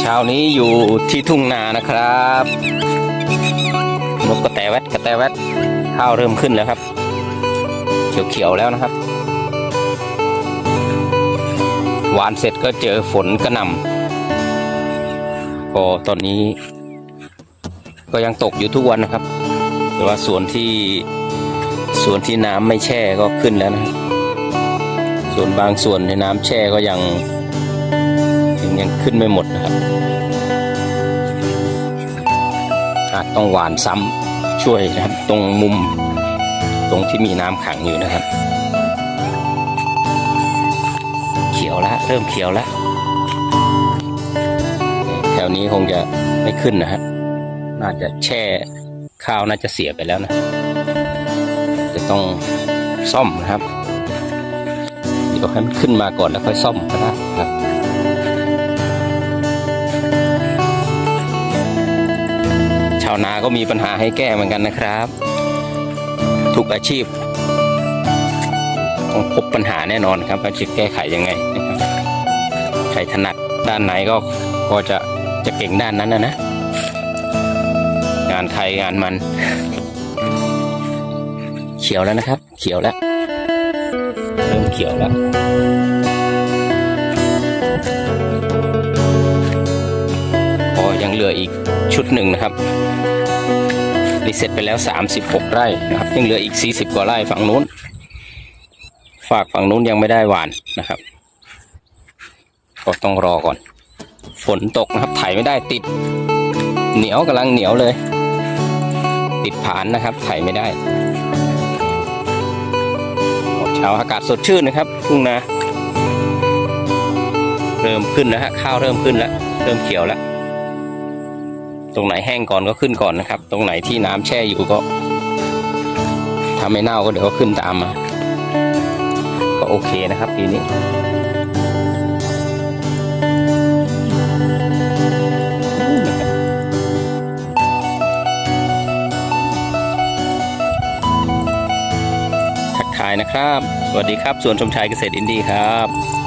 เช้านี้อยู่ที่ทุ่งนานะครับนกกระแตแวดกระแตแวดข้าวเริ่มขึ้นแล้วครับ เขียวๆแล้วนะครับ หวานเสร็จก็เจอฝนกระหน่ำก็ตอนนี้ ก็ยังตกอยู่ทุกวันนะครับ แต่ว่าส่วนที่ส่วนที่น้ำไม่แช่ก็ขึ้นแล้วนะส่วนบางส่วนในน้ำแช่ก็ยัง ยังยังขึ้นไม่หมดนะครับอาจต้องหวานซ้ำช่วยนะครับตรงมุมตรงที่มีน้ำขังอยู่นะครับ เขียวแล้วเริ่มเขียวแล้วแถวนี้คงจะไม่ขึ้นนะฮะน่าจะแช่ข้าวน่าจะเสียไปแล้วนะ จะต้องซ่อมนะครับ เดี๋ยวให้มันขึ้นมาก่อนแล้วค่อยซ่อมก็ได้ครับาวนาก็มีปัญหาให้แก้เหมือนกันนะครับ ทุกอาชีพต้องพบปัญหาแน่นอนครับว่าจะแก้ไขยังไงนะครับใครถนัดด้านไหนก็ก็จะจะเก่งด้านนั้นนะนะงานใครงานมัน เขียวแล้วนะครับ เขียวแล้ว เริ่มเขียวแล้ว เหลืออีกชุดหนึ่งนะครับนี่เสร็จไปแล้ว 36 ไร่นะครับ ยังเหลืออีก 40 กว่าไร่ฝั่งนู้น ฝากฝั่งนู้นยังไม่ได้หวานนะครับ ก็ต้องรอก่อน ฝนตกนะครับถ่ายไม่ได้ติด เหนียวกำลังเหนียวเลย ติดผานนะครับถ่ายไม่ได้โอ้เช้าอากาศสดชื่นนะครับทุ่งนาเริ่มขึ้นแล้วฮะข้าวเริ่มขึ้นแล้ว เริ่มเขียวแล้ว ตรงไหนแห้งก่อนก็ขึ้นก่อนนะครับ ตรงไหนที่น้ำแช่อยู่ก็ถ้าไม่เน่าก็เดี๋ยวก็ขึ้นตามมา ก็โอเคนะครับปีนี้ทักทายนะครับ สวัสดีครับ ส่วนชมชายเกษตรอินดี้ครับ